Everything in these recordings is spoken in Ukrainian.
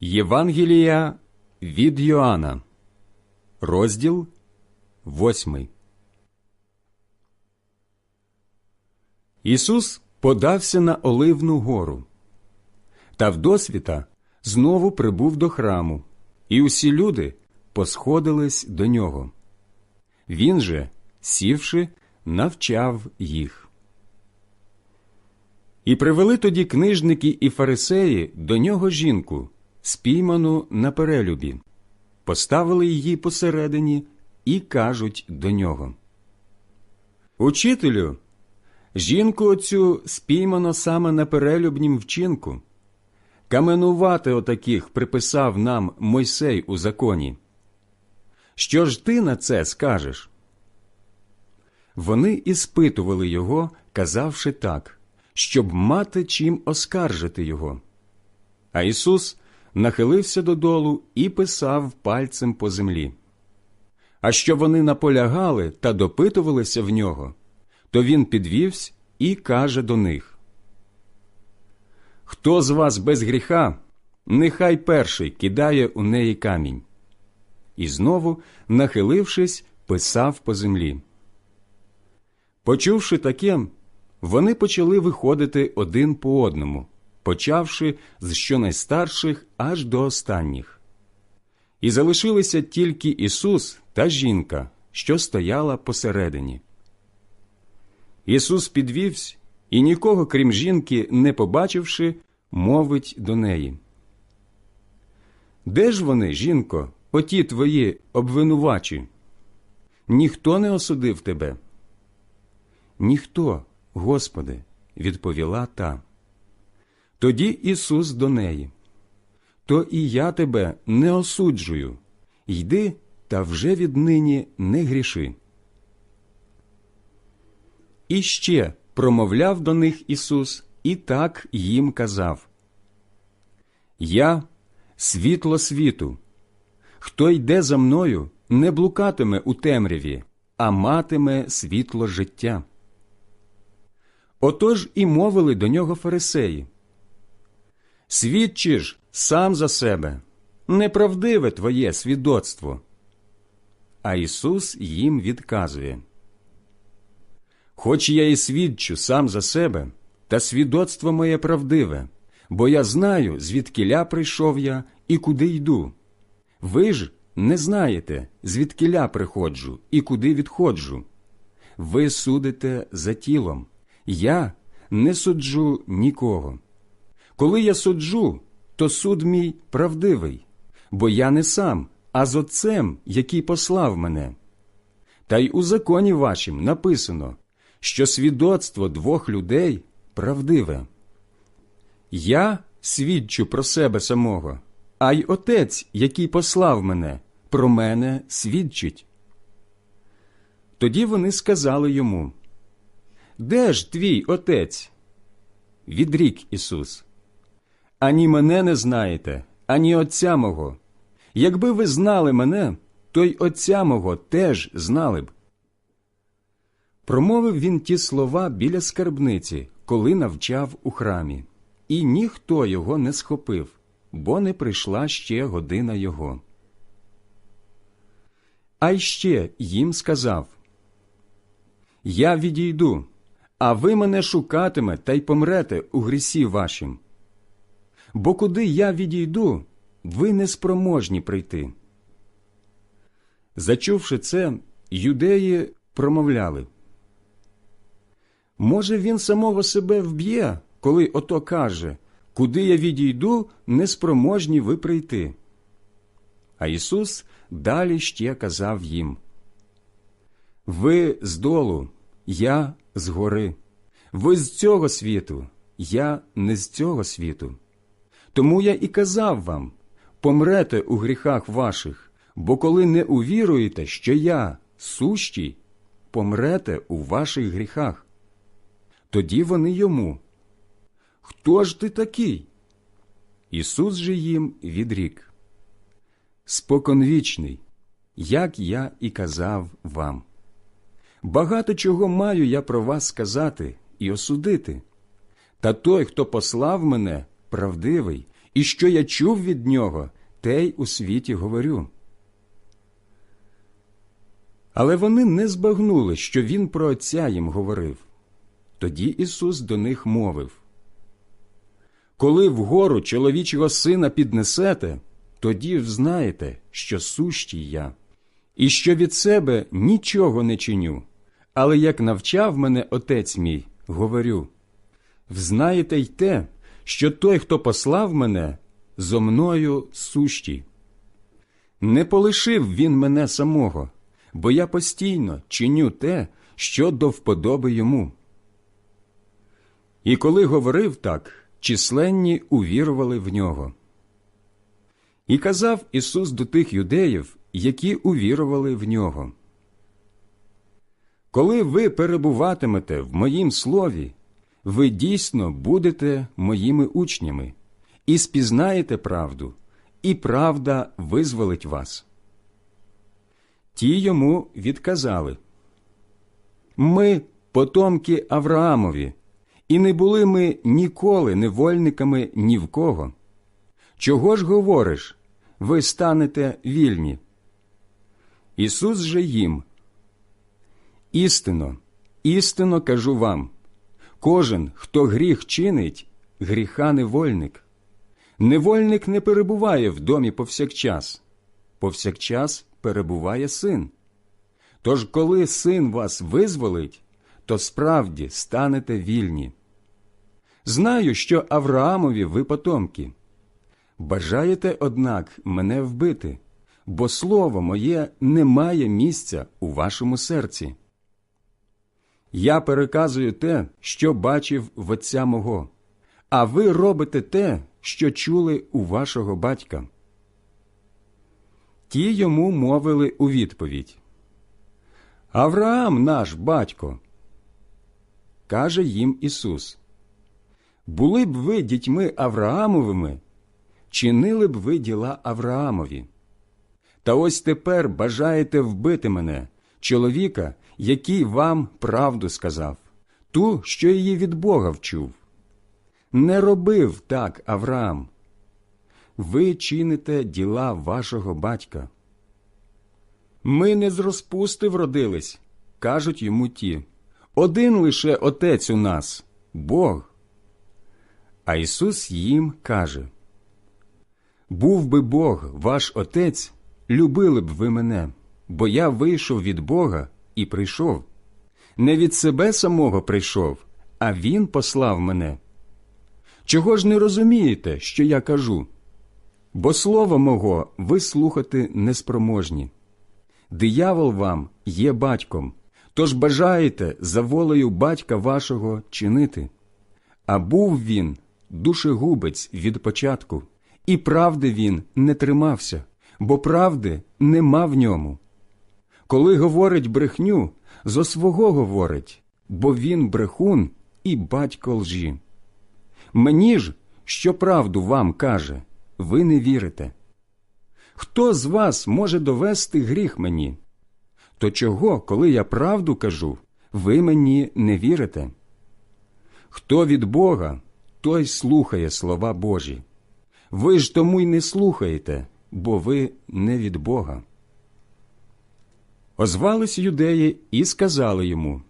Євангелія від Йоанна, розділ восьмий. Ісус подався на Оливну гору, та вдосвіта знову прибув до храму, і усі люди посходились до нього. Він же, сівши, навчав їх. І привели тоді книжники і фарисеї до нього жінку, спійману на перелюбі, поставили її посередині і кажуть до нього. Учителю, жінку оцю спіймано саме на перелюбнім вчинку. Каменувати отаких приписав нам Мойсей у законі. Що ж ти на це скажеш? Вони іспитували його, казавши так, щоб мати чим оскаржити його. А Ісус нахилився додолу і писав пальцем по землі. А що вони наполягали та допитувалися в нього, то він підвівся і каже до них Хто з вас без гріха, нехай перший кидає у неї камінь. І знову, нахилившись, писав по землі. Почувши таке, вони почали виходити один по одному, почавши з щонайстарших аж до останніх. І залишилися тільки Ісус та жінка, що стояла посередині. Ісус підвівся і нікого, крім жінки, не побачивши, мовить до неї. Де ж вони, жінко, оті твої обвинувачі? Ніхто не осудив тебе. Ніхто, Господи, відповіла та. Тоді Ісус до неї. То і я тебе не осуджую. Йди та вже віднині не гріши. І ще промовляв до них Ісус і так їм казав Я світло світу. Хто йде за мною, не блукатиме у темряві, а матиме світло життя. Отож і мовили до нього фарисеї. Свідчиш сам за себе, неправдиве твоє свідоцтво. А Ісус їм відказує Хоч я і свідчу сам за себе, та свідоцтво моє правдиве, бо я знаю, звідкиля прийшов я і куди йду. Ви ж не знаєте, звідкиля приходжу і куди відходжу. Ви судите за тілом, я не суджу нікого. Коли я суджу, то суд мій правдивий, бо я не сам, а з Отцем, який послав мене. Та й у законі вашім написано, що свідоцтво двох людей правдиве. Я свідчу про себе самого, а й Отець, який послав мене, про мене свідчить. Тоді вони сказали йому Де ж твій отець? Відрік Ісус. Ані мене не знаєте, ані Отця мого. Якби ви знали мене, то й Отця мого теж знали б. Промовив він ті слова біля скарбниці, коли навчав у храмі, і ніхто його не схопив, бо не прийшла ще година його. А й ще їм сказав Я відійду, а ви мене шукатиме та й помрете у грісі вашім. Бо куди я відійду, ви неспроможні прийти. Зачувши це, юдеї промовляли. Може, він самого себе вб'є, коли ото каже Куди я відійду, неспроможні ви прийти. А Ісус далі ще казав їм Ви з долу, я з гори, ви з цього світу, я не з цього світу. Тому я і казав вам помрете у гріхах ваших, бо коли не увіруєте, що я сущий, помрете у ваших гріхах. Тоді вони йому. Хто ж ти такий? Ісус же їм відрік. Споконвічний, як я і казав вам. Багато чого маю я про вас сказати і осудити. Та той, хто послав мене, правдивий, і що я чув від нього, те й у світі говорю. Але вони не збагнули, що він про Отця їм говорив. Тоді Ісус до них мовив Коли вгору чоловічого сина піднесете, тоді взнаєте, що сущий я, і що від себе нічого не чиню, але як навчав мене Отець мій, говорю взнаєте й те, що той, хто послав мене, зо мною сущий. Не полишив він мене самого, бо я постійно чиню те, що до вподоби йому. І коли говорив так, численні увірували в нього. І казав Ісус до тих юдеїв, які увірували в нього. Коли ви перебуватимете в моїм слові, ви дійсно будете моїми учнями і спізнаєте правду, і правда визволить вас. Ті йому відказали Ми потомки Авраамові, і не були ми ніколи невольниками ні в кого. Чого ж говориш, ви станете вільні? Ісус же їм. Істинно, істинно кажу вам кожен, хто гріх чинить, гріха невольник. Невольник не перебуває в домі повсякчас, повсякчас перебуває син. Тож, коли син вас визволить, то справді станете вільні. Знаю, що Авраамові ви потомки. Бажаєте, однак, мене вбити, бо слово моє не має місця у вашому серці. Я переказую те, що бачив в отця мого, а ви робите те, що чули у вашого батька. Ті йому мовили у відповідь Авраам наш батько. Каже їм Ісус Були б ви дітьми Авраамовими, чинили б ви діла Авраамові. Та ось тепер бажаєте вбити мене, чоловіка, який вам правду сказав, ту, що її від Бога вчув. Не робив так Авраам. Ви чините діла вашого батька. Ми не з розпусти вродились, кажуть йому ті. Один лише отець у нас Бог. А Ісус їм каже Був би Бог ваш отець, любили б ви мене, бо я вийшов від Бога і прийшов. Не від себе самого прийшов, а Він послав мене. Чого ж не розумієте, що я кажу? Бо слово мого ви слухати неспроможні. Диявол вам є батьком, тож бажаєте за волею батька вашого чинити. А був він душегубець від початку, і правди він не тримався, бо правди нема в ньому. Коли говорить брехню, зо свого говорить, бо він брехун і батько лжі. Мені ж, що правду вам каже, ви не вірите. Хто з вас може довести гріх мені? То чого, коли я правду кажу, ви мені не вірите? Хто від Бога, той слухає слова Божі. Ви ж тому й не слухаєте, бо ви не від Бога. Озвались юдеї і сказали йому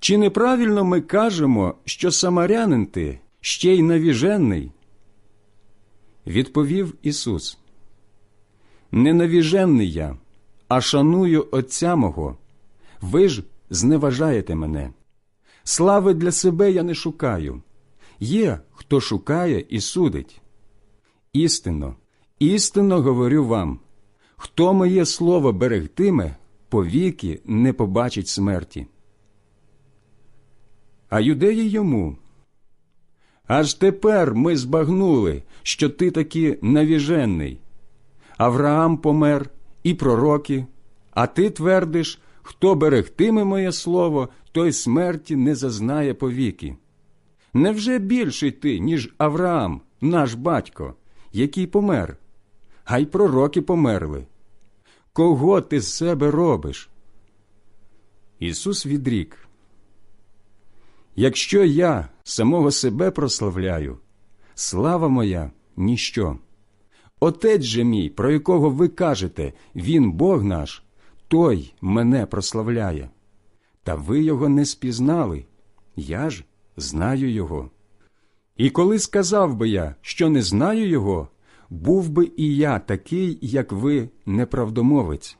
Чи неправильно ми кажемо, що самарянин ти ще й навіжений? Відповів Ісус Не навіжений я, а шаную Отця мого. Ви ж зневажаєте мене. Слави для себе я не шукаю. Є, хто шукає і судить. Істинно, істинно говорю вам. Хто моє слово берегтиме, повіки не побачить смерті. А юдеї йому. Аж тепер ми збагнули, що ти таки навіжений. Авраам помер і пророки, а ти твердиш, хто берегтиме моє слово, той смерті не зазнає повіки. Невже більший ти, ніж Авраам, наш батько, який помер? А й пророки померли. Кого ти з себе робиш? Ісус відрік. Якщо я самого себе прославляю, слава моя ніщо. Отець же мій, про якого ви кажете, він Бог наш, той мене прославляє. Та ви його не спізнали, я ж знаю його. І коли сказав би я, що не знаю його, був би і я такий, як ви, неправдомовець.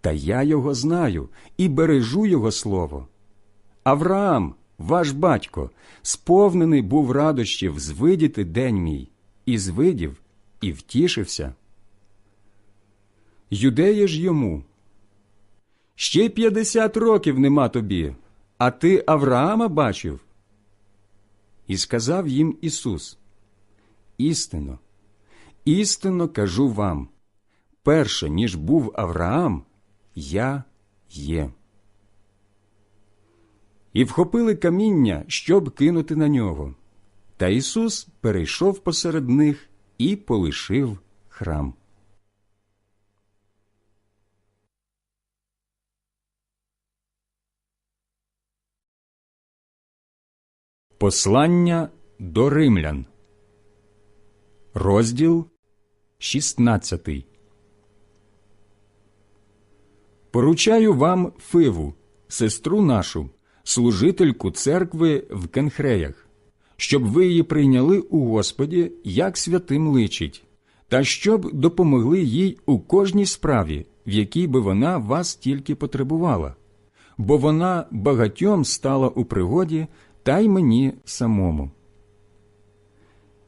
Та я його знаю і бережу його слово. Авраам, ваш батько, сповнений був радощів звидіти день мій, і звидів, і втішився. Юдеї ж йому. Ще п'ятдесят років нема тобі, а ти Авраама бачив. І сказав їм Ісус: Істинно, істинно кажу вам, перше, ніж був Авраам, я є. І вхопили каміння, щоб кинути на нього. Та Ісус перейшов посеред них і полишив храм. Послання до римлян, розділ 16. Поручаю вам Фиву, сестру нашу, служительку церкви в Кенхреях, щоб ви її прийняли у Господі, як святим личить, та щоб допомогли їй у кожній справі, в якій би вона вас тільки потребувала, бо вона багатьом стала у пригоді та й мені самому.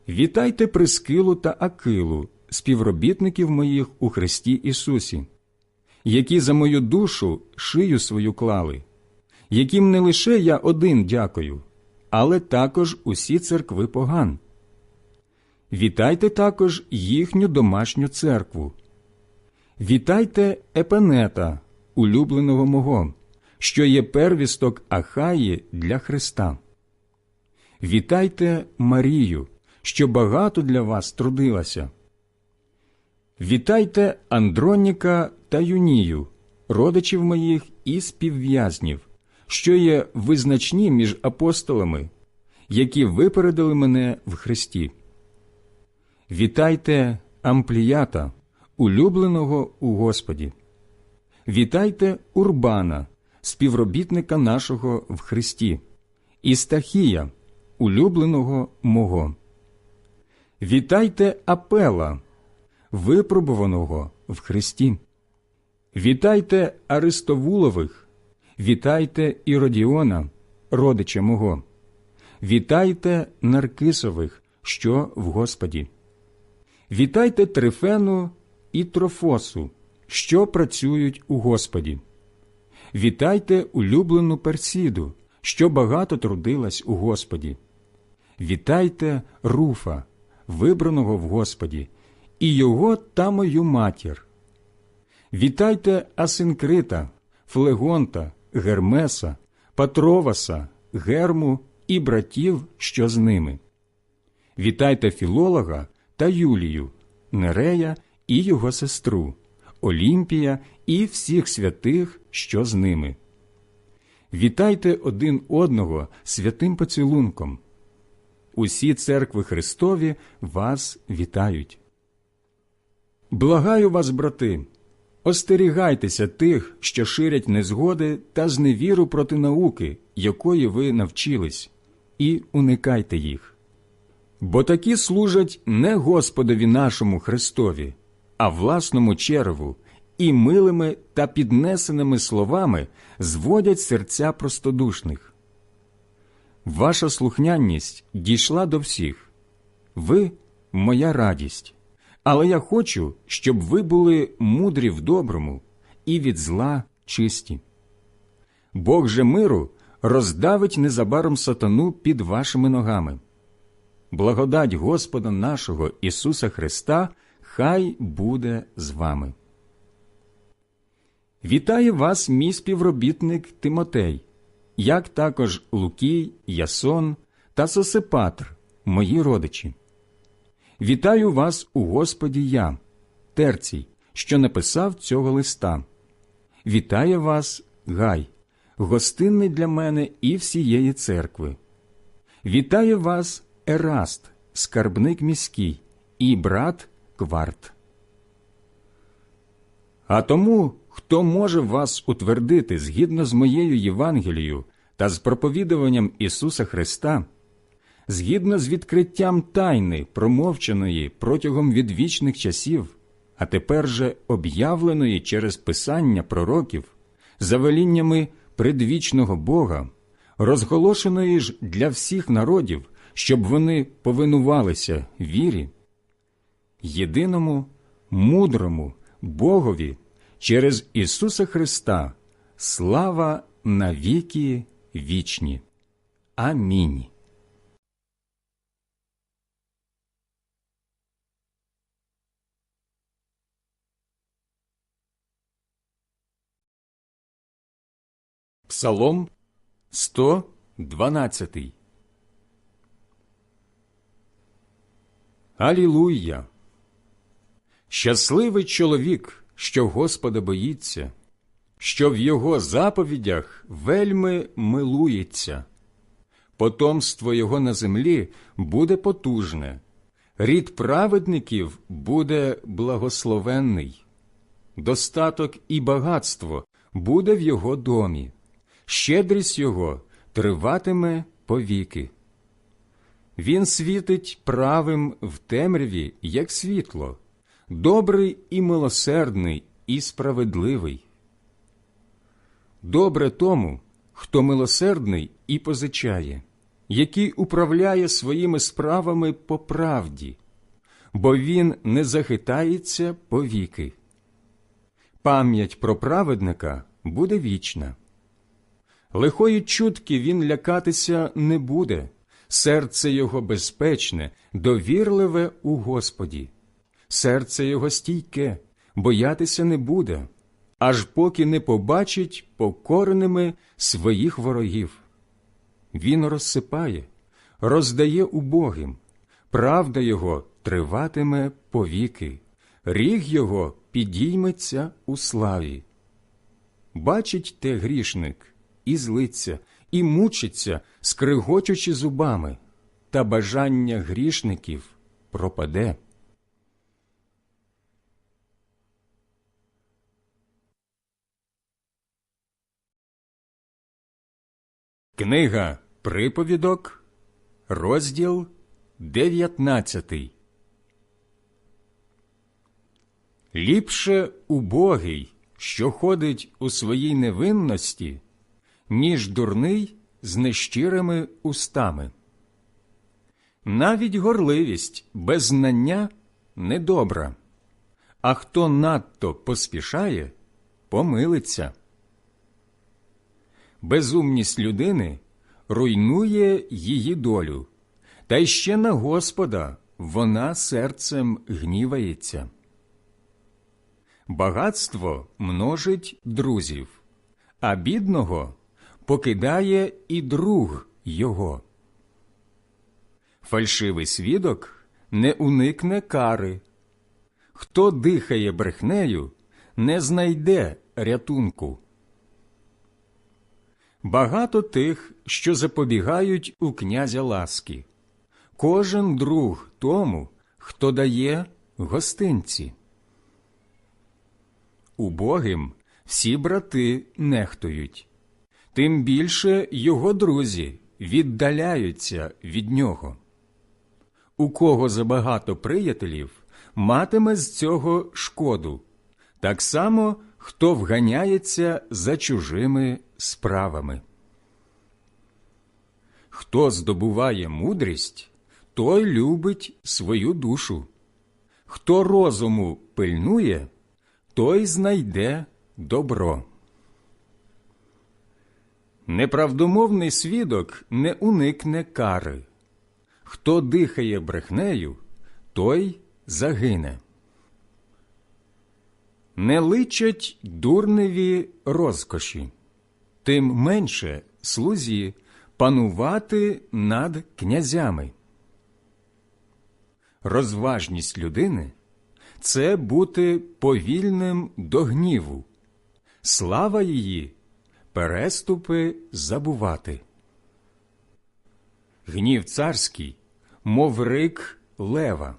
Вітайте Прискилу та Акилу, співробітників моїх у Христі Ісусі, які за мою душу шию свою клали, яким не лише я один дякую, але також усі церкви поган. Вітайте також їхню домашню церкву. Вітайте Епенета, улюбленого мого, що є первісток Ахаї для Христа. Вітайте Марію, що багато для вас трудилася. Вітайте Андроніка та Юнію, родичів моїх і співв'язнів, що є визначні між апостолами, які випередили мене в Христі. Вітайте Ампліята, улюбленого у Господі. Вітайте Урбана, співробітника нашого в Христі, і Стахія, улюбленого мого. Вітайте Апела, випробуваного в Христі. Вітайте Аристовулових, вітайте Іродіона, родича мого. Вітайте Наркисових, що в Господі. Вітайте Трифену і Трофосу, що працюють у Господі. Вітайте улюблену Персіду, що багато трудилась у Господі. Вітайте Руфа, вибраного в Господі, і його та мою матір. Вітайте Асинкрита, Флегонта, Гермеса, Патроваса, Герму і братів, що з ними. Вітайте філолога та Юлію, Нерея і його сестру, Олімпія і всіх святих, що з ними. Вітайте один одного святим поцілунком. Усі церкви Христові вас вітають. Благаю вас, брати, остерігайтеся тих, що ширять незгоди та зневіру проти науки, якої ви навчились, і уникайте їх. Бо такі служать не Господові нашому Христові, а власному череву, і милими та піднесеними словами зводять серця простодушних. Ваша слухняність дійшла до всіх. Ви моя радість. Але я хочу, щоб ви були мудрі в доброму і від зла чисті. Бог же миру роздавить незабаром сатану під вашими ногами. Благодать Господа нашого Ісуса Христа хай буде з вами. Вітає вас, мій співробітник Тимотей, як також Лукій, Ясон та Сосипатр, мої родичі. Вітаю вас у Господі я, Терцій, що написав цього листа. Вітає вас, Гай, гостинний для мене і всієї церкви. Вітає вас, Ераст, скарбник міський, і брат кварт. А тому, хто може вас утвердити згідно з моєю Євангелією та з проповідуванням Ісуса Христа, згідно з відкриттям тайни, промовченої протягом відвічних часів, а тепер же об'явленої через писання пророків, за веліннями предвічного Бога, розголошеної ж для всіх народів, щоб вони повинувалися вірі, єдиному, мудрому Богові через Ісуса Христа, слава навіки вічні. Амінь. Псалом 112 Алілуя! Щасливий чоловік, що Господа боїться, що в його заповідях вельми милується. Потомство його на землі буде потужне, рід праведників буде благословенний, достаток і багатство буде в його домі, щедрість його триватиме повіки. Він світить правим в темряві, як світло, добрий і милосердний, і справедливий. Добре тому, хто милосердний і позичає, який управляє своїми справами по правді, бо він не захитається повіки. Пам'ять про праведника буде вічна. Лихої чутки він лякатися не буде, серце його безпечне, довірливе у Господі, серце його стійке, боятися не буде, аж поки не побачить покореними своїх ворогів. Він розсипає, роздає убогим, правда його триватиме повіки, ріг його підійметься у славі. Бачить те грішник і злиться, і мучиться, скригочучи зубами, та бажання грішників пропаде. Книга Приповідок, розділ 19 Ліпше убогий, що ходить у своїй невинності, ніж дурний з нещирими устами. Навіть горливість без знання недобра, а хто надто поспішає, помилиться. Безумність людини руйнує її долю, та й ще на Господа вона серцем гнівається. Багатство множить друзів, а бідного покидає і друг його. Фальшивий свідок не уникне кари. Хто дихає брехнею, не знайде рятунку. Багато тих, що запобігають у князя ласки, кожен друг тому, хто дає гостинці. Убогим всі брати нехтують, тим більше його друзі віддаляються від нього. У кого забагато приятелів, матиме з цього шкоду, так само хто вганяється за чужими справами. Хто здобуває мудрість, той любить свою душу. Хто розуму пильнує, той знайде добро. Неправдомовний свідок не уникне кари. Хто дихає брехнею, той загине. Не личать дурневі розкоші, тим менше слузі панувати над князями. Розважність людини це бути повільним до гніву, слава її переступи забувати. Гнів царський мов рик лева,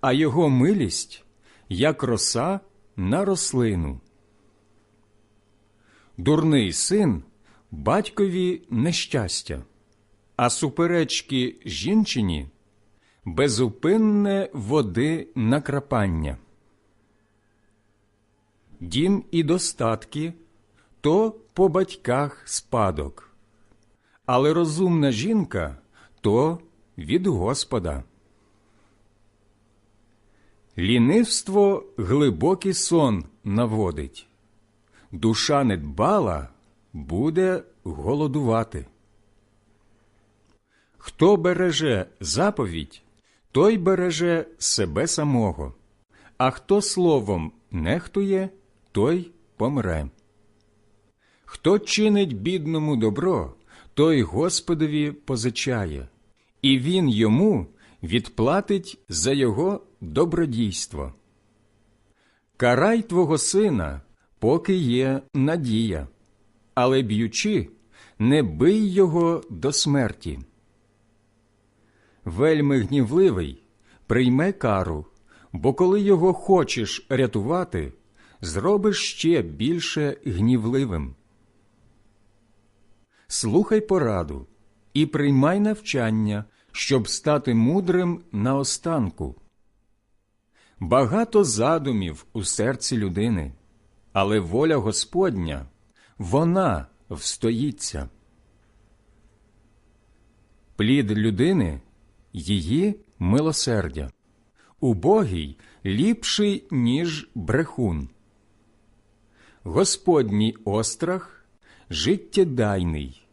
а його милість, як роса на рослину. Дурний син батькові нещастя, а суперечки жінчині безупинне води накрапання. Дім і достатки то по батьках спадок, але розумна жінка то від Господа. Лінивство глибокий сон наводить, душа недбала буде голодувати. Хто береже заповідь, той береже себе самого, а хто словом нехтує, той помре. Хто чинить бідному добро, той Господові позичає, і він йому відплатить за його добродійство. Карай твого сина, поки є надія, але б'ючи, не бий його до смерті. Вельми гнівливий прийме кару, бо коли його хочеш рятувати, зробиш ще більше гнівливим. Слухай пораду і приймай навчання, щоб стати мудрим наостанку. Багато задумів у серці людини, але воля Господня вона встоїться. Плід людини її милосердя, убогий ліпший, ніж брехун. Господній острах життєдайний,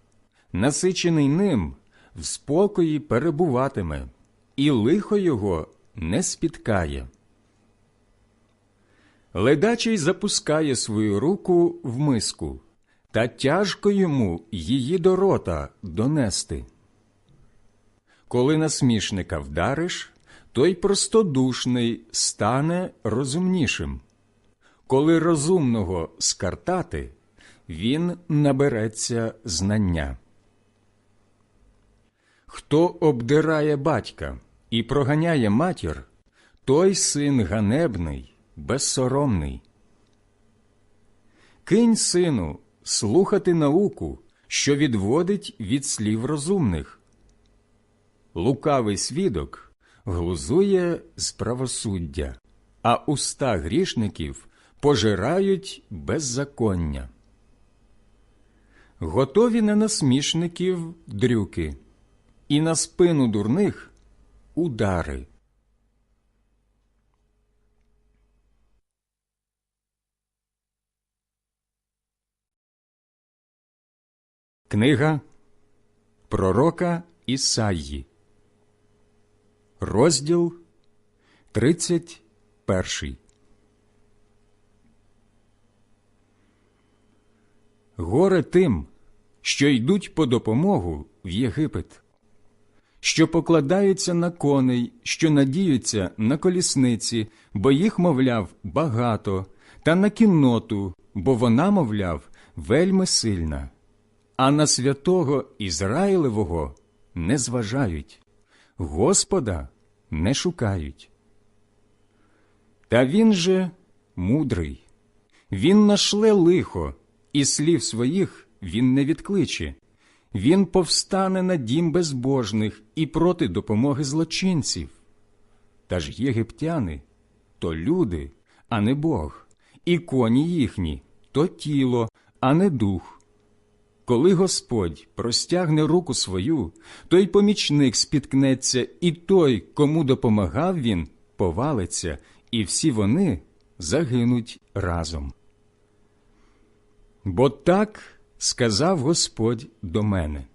насичений ним в спокої перебуватиме, і лихо його не спіткає. Ледачий запускає свою руку в миску, та тяжко йому її до рота донести. Коли насмішника вдариш, той простодушний стане розумнішим. Коли розумного скартати, він набереться знання. Хто обдирає батька і проганяє матір, той син ганебний, безсоромний. Кинь, сину, слухати науку, що відводить від слів розумних. Лукавий свідок глузує з правосуддя, а уста грішників пожирають беззаконня. Готові на насмішників дрюки, і на спину дурних удари. Книга Пророка Ісаї. Розділ 31 Горе тим, що йдуть по допомогу в Єгипет, що покладаються на коней, що надіються на колісниці, бо їх, мовляв, багато, та на кінноту, бо вона, мовляв, вельми сильна, а на святого Ізраїлевого не зважають, Господа не шукають. Та він же мудрий, він нашле лихо, і слів своїх він не відкличе. Він повстане на дім безбожних і проти допомоги злочинців. Та ж єгиптяни то люди, а не Бог, і коні їхні то тіло, а не дух. Коли Господь простягне руку свою, той помічник спіткнеться, і той, кому допомагав він, повалиться, і всі вони загинуть разом. Бо так сказав Господь до мене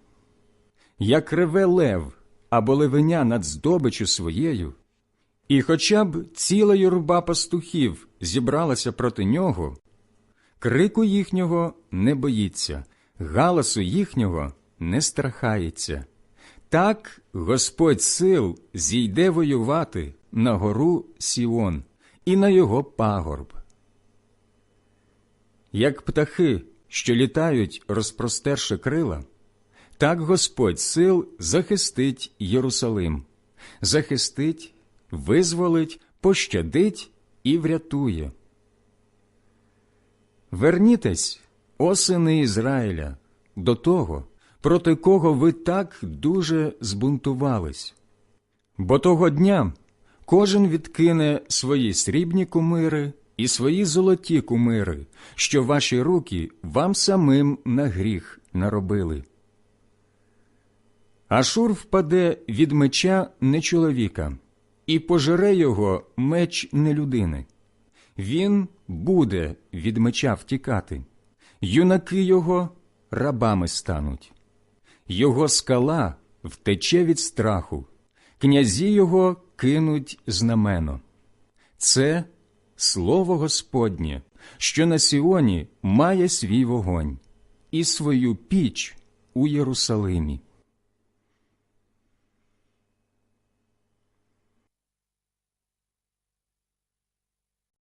як реве лев або левеня над здобичю своєю, і хоча б ціла юрба пастухів зібралася проти нього, крику їхнього не боїться, галасу їхнього не страхається. Так Господь сил зійде воювати на гору Сіон і на його пагорб. Як птахи, що літають, розпростерши крила, так Господь сил захистить Єрусалим, захистить, визволить, пощадить і врятує. Вернітесь, о сини Ізраїля, до того, проти кого ви так дуже збунтувались. Бо того дня кожен відкине свої срібні кумири і свої золоті кумири, що ваші руки вам самим на гріх наробили. Ашур впаде від меча не чоловіка, і пожере його меч не людини. Він буде від меча втікати, юнаки його рабами стануть. Його скала втече від страху, князі його кинуть знамено. Це слово Господнє, що на Сіоні має свій вогонь і свою піч у Єрусалимі.